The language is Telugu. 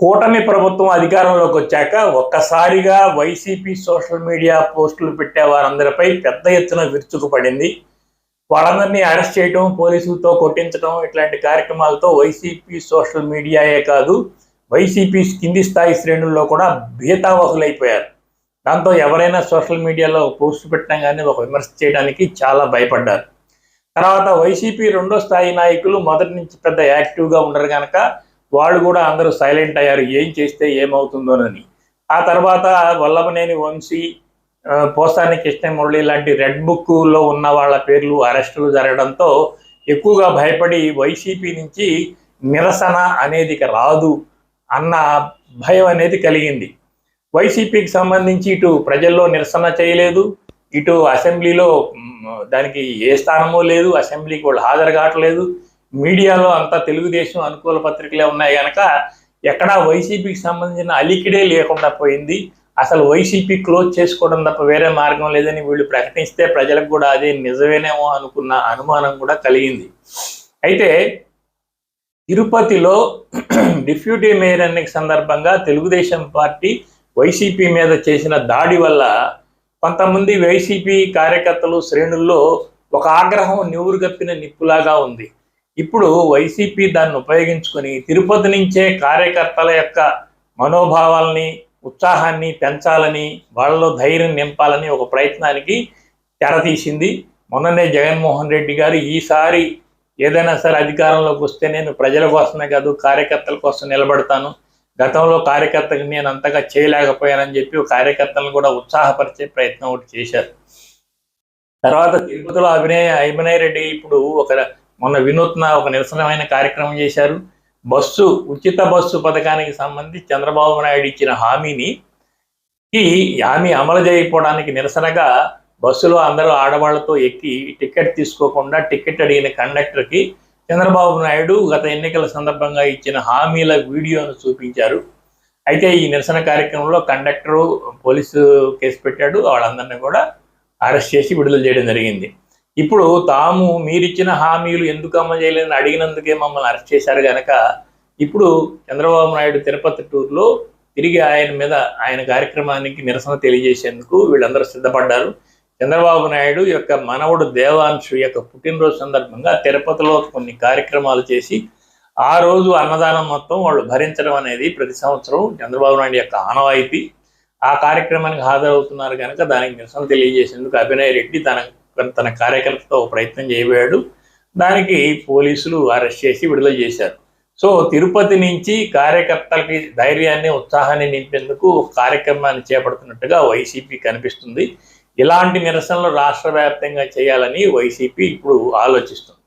కూటమి ప్రభుత్వం అధికారంలోకి వచ్చాక ఒక్కసారిగా వైసీపీ సోషల్ మీడియా పోస్టులు పెట్టే వారందరిపై పెద్ద ఎత్తున విరుచుకుపడింది వాళ్ళందరినీ అరెస్ట్ చేయడం పోలీసులతో కొట్టించడం ఇట్లాంటి కార్యక్రమాలతో వైసీపీ సోషల్ మీడియాయే కాదు వైసీపీ కింది స్థాయి శ్రేణుల్లో కూడా భీతావహులైపోయారు. దాంతో ఎవరైనా సోషల్ మీడియాలో పోస్ట్ పెట్టడం కానీ ఒక విమర్శ చేయడానికి చాలా భయపడ్డారు. తర్వాత వైసీపీ రెండో స్థాయి నాయకులు మొదటి నుంచి పెద్ద యాక్టివ్గా ఉండరు కనుక వాళ్ళు కూడా అందరూ సైలెంట్ అయ్యారు. ఏం చేస్తే ఏమవుతుందోనని. ఆ తర్వాత వల్లభనేని వంశీ ఆ, పోసాని కృష్ణమురళి లాంటి రెడ్ బుక్లో ఉన్న వాళ్ళ పేర్లు అరెస్టులు జరగడంతో ఎక్కువగా భయపడి వైసీపీ నుంచి నిరసన అనేది రాదు అన్న భయం అనేది కలిగింది. వైసీపీకి సంబంధించి ఇటు ప్రజల్లో నిరసన చేయలేదు. ఇటు అసెంబ్లీలో దానికి ఏ స్థానమో లేదు. అసెంబ్లీకి వాళ్ళు హాజరు కావట్లేదు. మీడియాలో అంతా తెలుగుదేశం అనుకూల పత్రికలే ఉన్నాయి కనుక ఎక్కడా వైసీపీకి సంబంధించిన అలికిడే లేకుండా పోయింది. అసలు వైసీపీ క్లోజ్ చేసుకోవడం తప్ప వేరే మార్గం లేదని వీళ్ళు ప్రకటిస్తే ప్రజలకు కూడా అదే నిజమేనేమో అనుకున్న అనుమానం కూడా కలిగింది. అయితే తిరుపతిలో డిప్యూటీ మేయర్ ఎన్నిక సందర్భంగా తెలుగుదేశం పార్టీ వైసీపీ మీద చేసిన దాడి వల్ల కొంతమంది వైసీపీ కార్యకర్తలు శ్రేణుల్లో ఒక ఆగ్రహం నివురుగప్పిన నిప్పులాగా ఉంది. ఇప్పుడు వైసీపీ దాన్ని ఉపయోగించుకొని తిరుపతి నుంచే కార్యకర్తల యొక్క మనోభావాల్ని ఉత్సాహాన్ని పెంచాలని వాళ్ళలో ధైర్యం నింపాలని ఒక ప్రయత్నానికి తెరతీసింది మొన్ననే జగన్మోహన్ రెడ్డి గారు. ఈసారి ఏదైనా సరే అధికారంలోకి వస్తే నేను ప్రజల కోసమే కాదు కార్యకర్తల కోసం నిలబడతాను. గతంలో కార్యకర్తకి నేను అంతగా చేయలేకపోయానని చెప్పి కార్యకర్తలను కూడా ఉత్సాహపరిచే ప్రయత్నం ఒకటి చేశారు. తర్వాత తిరుపతిలో అభినయ అభినయ్ రెడ్డి ఇప్పుడు ఒక మొన్న వినూత్న ఒక నిరసనమైన కార్యక్రమం చేశారు. బస్సు ఉచిత బస్సు పథకానికి సంబంధించి చంద్రబాబు నాయుడు ఇచ్చిన హామీని ఈ హామీ అమలు చేయకపోవడానికి నిరసనగా బస్సులో అందరూ ఆడవాళ్ళతో ఎక్కి టికెట్ తీసుకోకుండా టికెట్ అడిగిన కండక్టర్కి చంద్రబాబు నాయుడు గత ఎన్నికల సందర్భంగా ఇచ్చిన హామీల వీడియోను చూపించారు. అయితే ఈ నిరసన కార్యక్రమంలో కండక్టరు పోలీసు కేసు పెట్టాడు. వాళ్ళందరినీ కూడా అరెస్ట్ చేసి విడుదల చేయడం జరిగింది. ఇప్పుడు తాము మీరిచ్చిన హామీలు ఎందుకు అమలు చేయలేదని అడిగినందుకే మమ్మల్ని అరెస్ట్ చేశారు కనుక ఇప్పుడు చంద్రబాబు నాయుడు తిరుపతి టూర్లో తిరిగి ఆయన మీద ఆయన కార్యక్రమానికి నిరసన తెలియజేసేందుకు వీళ్ళందరూ సిద్ధపడ్డారు. చంద్రబాబు నాయుడు యొక్క మనవడు దేవాంశు యొక్క పుట్టినరోజు సందర్భంగా తిరుపతిలో కొన్ని కార్యక్రమాలు చేసి ఆ రోజు అన్నదానం మొత్తం వాళ్ళు భరించడం అనేది ప్రతి సంవత్సరం చంద్రబాబు నాయుడు యొక్క ఆనవాయితీ. ఆ కార్యక్రమానికి హాజరవుతున్నారు కనుక దానికి నిరసన తెలియజేసేందుకు అభినయ్ రెడ్డి తన తన కార్యకర్తతో ప్రయత్నం చేయబోయాడు. దానికి పోలీసులు అరెస్ట్ చేసి విడుదల చేశారు. సో తిరుపతి నుంచి కార్యకర్తలకి ధైర్యాన్ని ఉత్సాహాన్ని నింపేందుకు కార్యక్రమాన్ని చేపడుతున్నట్టుగా వైసీపీ కనిపిస్తుంది. ఇలాంటి నిరసనలు రాష్ట్ర వ్యాప్తంగా చేయాలని వైసీపీ ఇప్పుడు ఆలోచిస్తుంది.